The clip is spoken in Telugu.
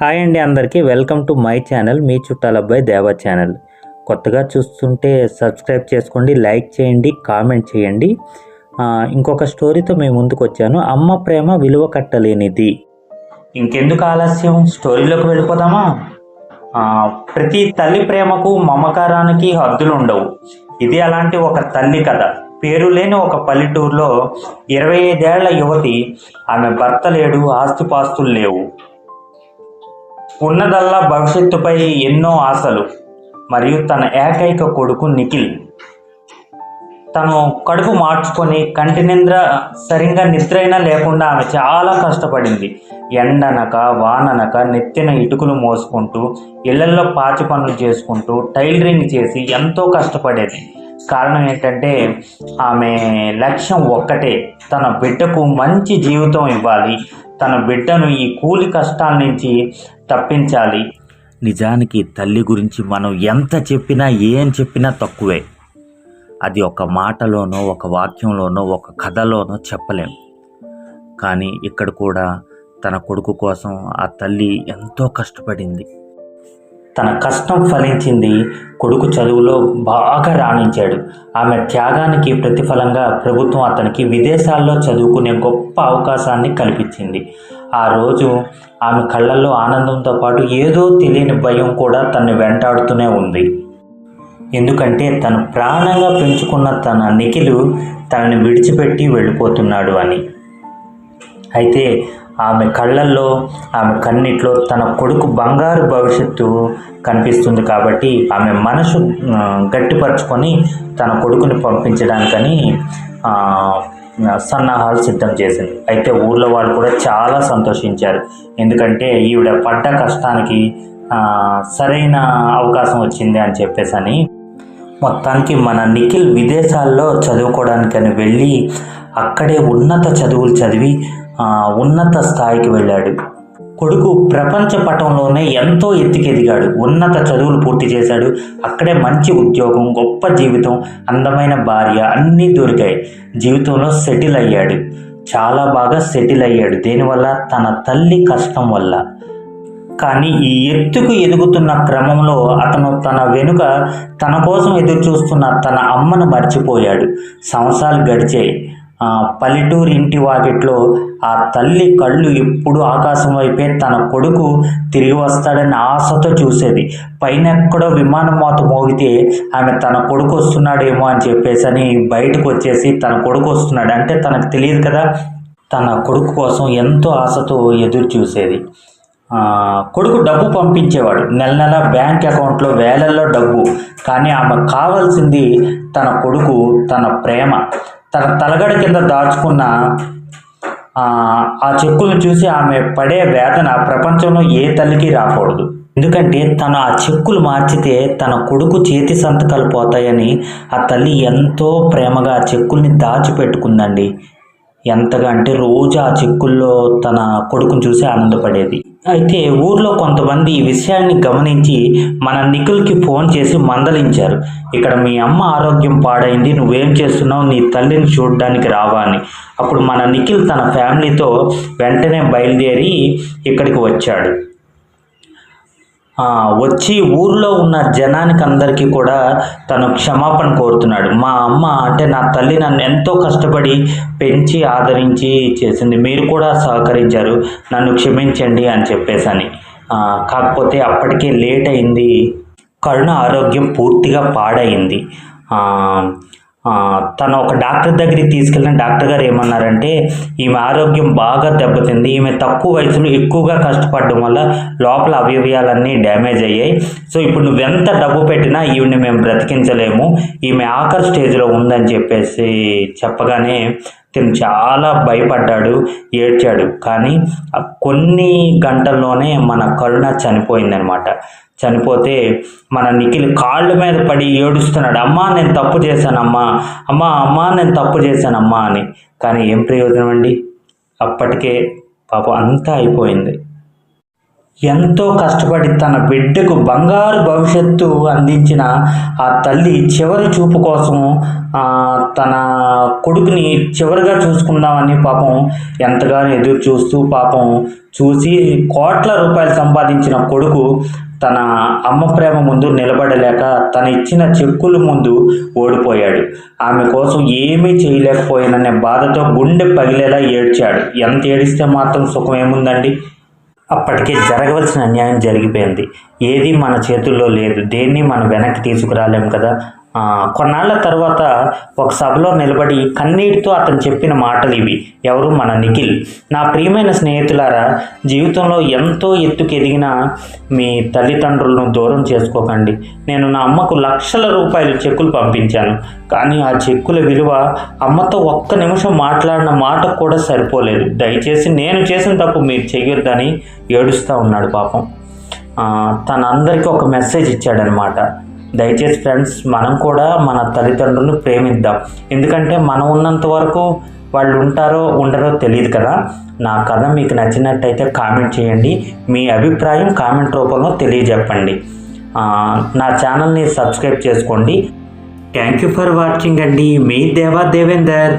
హాయ్ అండి అందరికీ. వెల్కమ్ టు మై ఛానల్ మీ చుట్టాల అబ్బాయి దేవా ఛానల్. కొత్తగా చూస్తుంటే సబ్స్క్రైబ్ చేసుకోండి లైక్ చేయండి కామెంట్ చేయండి. ఇంకొక స్టోరీతో మేము ముందుకు వచ్చాను. అమ్మ ప్రేమ విలువ కట్టలేనిది. ఇంకెందుకు ఆలస్యం? స్టోరీలోకి వెళ్ళిపోదామా? ప్రతి తల్లి ప్రేమకు మమకారానికి హద్దులు ఉండవు. ఇది అలాంటి ఒక తల్లి కథ. పేరు లేని ఒక పల్లెటూరులో ఇరవై ఐదేళ్ళ యువతి ఆమె భర్త లేడు ఆస్తిపాస్తులు లేవు. ఉన్నదల్లా భవిష్యత్తుపై ఎన్నో ఆశలు మరియు తన ఏకైక కొడుకు నిఖిల్. తను కడుపు మార్చుకొని కంటి నింద్ర సరిగ్గా నిద్ర అయినా లేకుండా ఆమె చాలా కష్టపడింది. ఎండనక వాననక నెత్తిన ఇటుకలు మోసుకుంటూ ఇళ్ళల్లో పాచి పనులు చేసుకుంటూ టైలరింగ్ చేసి ఎంతో కష్టపడేది. కారణం ఏంటంటే ఆమె లక్ష్యం ఒక్కటే. తన బిడ్డకు మంచి జీవితం ఇవ్వాలి. తన బిడ్డను ఈ కూలి కష్టాల నుంచి తప్పించాలి. నిజానికి తల్లి గురించి మనం ఎంత చెప్పినా ఏం చెప్పినా తక్కువే. అది ఒక మాటలోనో ఒక వాక్యంలోనో ఒక కథలోనో చెప్పలేం. కానీ ఇక్కడ కూడా తన కొడుకు కోసం ఆ తల్లి ఎంతో కష్టపడింది. తన కష్టం ఫలించింది. కొడుకు చదువులో బాగా రాణించాడు. ఆమె త్యాగానికి ప్రతిఫలంగా ప్రభుత్వం అతనికి విదేశాల్లో చదువుకునే గొప్ప అవకాశాన్ని కల్పించింది. ఆ రోజు ఆమె కళ్ళల్లో ఆనందంతో పాటు ఏదో తెలియని భయం కూడా తన్ని వెంటాడుతూనే ఉంది. ఎందుకంటే తను ప్రాణంగా పెంచుకున్న తన నిఖిలు తనని విడిచిపెట్టి వెళ్ళిపోతున్నాడు అని. అయితే ఆమె కళ్ళల్లో ఆమె కన్నిట్లో తన కొడుకు బంగారు భవిష్యత్తు కనిపిస్తుంది కాబట్టి ఆమె మనసు గట్టిపరుచుకొని తన కొడుకుని పంపించడానికని సన్నాహాలు సిద్ధం చేసింది. అయితే ఊర్లో వాళ్ళు కూడా చాలా సంతోషించారు. ఎందుకంటే ఈవిడ పడ్డ కష్టానికి సరైన అవకాశం వచ్చింది అని చెప్పేసి అని మొత్తానికి మన నిఖిల్ విదేశాల్లో చదువుకోవడానికని వెళ్ళి అక్కడే ఉన్నత చదువులు చదివి ఉన్నత స్థాయికి వెళ్ళాడు. కొడుకు ప్రపంచ పటంలోనే ఎంతో ఎత్తుకెదిగాడు. ఉన్నత చదువులు పూర్తి చేశాడు. అక్కడే మంచి ఉద్యోగం గొప్ప జీవితం అందమైన భార్య అన్నీ దొరికాయి. జీవితంలో సెటిల్ అయ్యాడు. చాలా బాగా సెటిల్ అయ్యాడు. దీనివల్ల? తన తల్లి కష్టం వల్ల. కానీ ఈ ఎత్తుకు ఎదుగుతున్న క్రమంలో అతను తన వెనుక తన కోసం ఎదురు చూస్తున్న తన అమ్మను మర్చిపోయాడు. సంవత్సరాలు గడిచాయి. పల్లెటూరు ఇంటి వాకిట్లో ఆ తల్లి కళ్ళు ఎప్పుడు ఆకాశం వైపే తన కొడుకు తిరిగి వస్తాడని ఆశతో చూసేది. పైన ఎక్కడో విమానం మాత మోగితే ఆమె తన కొడుకు వస్తున్నాడేమో అని చెప్పేసి అని బయటకు వచ్చేసి తన కొడుకు వస్తున్నాడు. అంటే తనకు తెలియదు కదా తన కొడుకు కోసం ఎంతో ఆశతో ఎదురు చూసేది. కొడుకు డబ్బు పంపించేవాడు. నెల నెల బ్యాంక్ అకౌంట్లో వేలల్లో డబ్బు. కానీ ఆమె కావాల్సింది తన కొడుకు తన ప్రేమ. తన తలగడ కింద దాచుకున్న ఆ, చెక్కును చెక్కులను చూసి ఆమె పడే వేదన ప్రపంచంలో ఏ తల్లికి రాకూడదు. ఎందుకంటే తను ఆ చెక్కులు మార్చితే తన కొడుకు చేతి సంతకాలు పోతాయని ఆ తల్లి ఎంతో ప్రేమగా ఆ చెక్కుల్ని దాచిపెట్టుకుందండి. ఎంతగా అంటే రోజు ఆ చిక్కుల్లో తన కొడుకుని చూసి ఆనందపడేది. అయితే ఊర్లో కొంతమంది ఈ విషయాన్ని గమనించి మన నిఖిల్కి ఫోన్ చేసి మందలించారు. ఇక్కడ మీ అమ్మ ఆరోగ్యం పాడైంది నువ్వేం చేస్తున్నావు? నీ తల్లిని చూడడానికి రావా అని. అప్పుడు మన నిఖిల్ తన ఫ్యామిలీతో వెంటనే బయలుదేరి ఇక్కడికి వచ్చాడు. వచ్చి ఊర్లో ఉన్న జనానికి అందరికీ కూడా తను క్షమాపణ కోరుతున్నాడు. మా అమ్మ అంటే నా తల్లి నన్ను ఎంతో కష్టపడి పెంచి ఆదరించి చేసింది. మీరు కూడా సహకరించారు. నన్ను క్షమించండి అని చెప్పేసని. కాకపోతే అప్పటికే లేట్ అయింది. కరుణ ఆరోగ్యం పూర్తిగా పాడైంది. తను ఒక డాక్టర్ దగ్గరికి తీసుకెళ్ళిన డాక్టర్ గారు ఏమన్నారంటే ఈమె ఆరోగ్యం బాగా దెబ్బతింది. ఈమె తక్కువ వయసులో ఎక్కువగా కష్టపడడం వల్ల లోపల అవయవాలన్నీ డ్యామేజ్ అయ్యాయి. సో ఇప్పుడు నువ్వెంత డబ్బు పెట్టినా ఈవిని మేము బ్రతికించలేము. ఈమె ఆఖరి స్టేజ్లో ఉందని చెప్పేసి చెప్పగానే తిను చాలా భయపడ్డాడు ఏడ్చాడు. కానీ కొన్ని గంటల్లోనే మన కరుణ చనిపోయిందనమాట. చనిపోతే మన నిఖిల్ కాళ్ళ మీద పడి ఏడుస్తున్నాడు అమ్మా నేను తప్పు చేశానమ్మా అమ్మా అమ్మా నేను తప్పు చేశానమ్మా అని. కానీ ఏం ప్రయోజనం అండి? అప్పటికే పాపం అంతా అయిపోయింది. ఎంతో కష్టపడి తన బిడ్డకు బంగారు భవిష్యత్తు అందించిన ఆ తల్లి చివరి చూపు కోసం తన కొడుకుని చివరిగా చూసుకుందామని పాపం ఎంతగానో ఎదురు చూస్తూ పాపం చూసి కోట్ల రూపాయలు సంపాదించిన కొడుకు తన అమ్మ ప్రేమ ముందు నిలబడలేక తన ఇచ్చిన చెక్కుల ముందు ఓడిపోయాడు. ఆమె కోసం ఏమీ చేయలేకపోయాననే బాధతో గుండె పగిలేలా ఏడ్చాడు. ఎంత ఏడిస్తే మాత్రం సుఖం ఏముందండి? అప్పటికే జరగవలసిన అన్యాయం జరిగిపోయింది. ఏది మన చేతుల్లో లేదు. దేన్ని మనం వెనక్కి తీసుకురాలేం కదా? కొన్నాళ్ళ కొన్నాళ్ళ తర్వాత ఒక సభలో నిలబడి కన్నీటితో అతను చెప్పిన మాటలు ఇవి. ఎవరు? మన నిఖిల్. నా ప్రియమైన స్నేహితులారా జీవితంలో ఎంతో ఎత్తుకు మీ తల్లిదండ్రులను దూరం చేసుకోకండి. నేను నా అమ్మకు లక్షల రూపాయలు చెక్కులు పంపించాను. కానీ ఆ చెక్కుల విలువ అమ్మతో ఒక్క నిమిషం మాట్లాడిన మాట కూడా సరిపోలేదు. దయచేసి నేను చేసిన తప్పు మీరు చేయొద్దని ఏడుస్తూ ఉన్నాడు పాపం. తన అందరికీ ఒక మెసేజ్ ఇచ్చాడనమాట దయచేసి ఫ్రెండ్స్ మనం కూడా మన తల్లిదండ్రులను ప్రేమిద్దాం. ఎందుకంటే మనం ఉన్నంత వరకు వాళ్ళు ఉంటారో ఉండరో తెలియదు కదా. నా కథ మీకు నచ్చినట్టయితే కామెంట్ చేయండి. మీ అభిప్రాయం కామెంట్ రూపంలో తెలియజెప్పండి. నా ఛానల్ని సబ్స్క్రైబ్ చేసుకోండి. థ్యాంక్ యూ ఫర్ వాచింగ్ అండి. మీ దేవా దేవేందర్.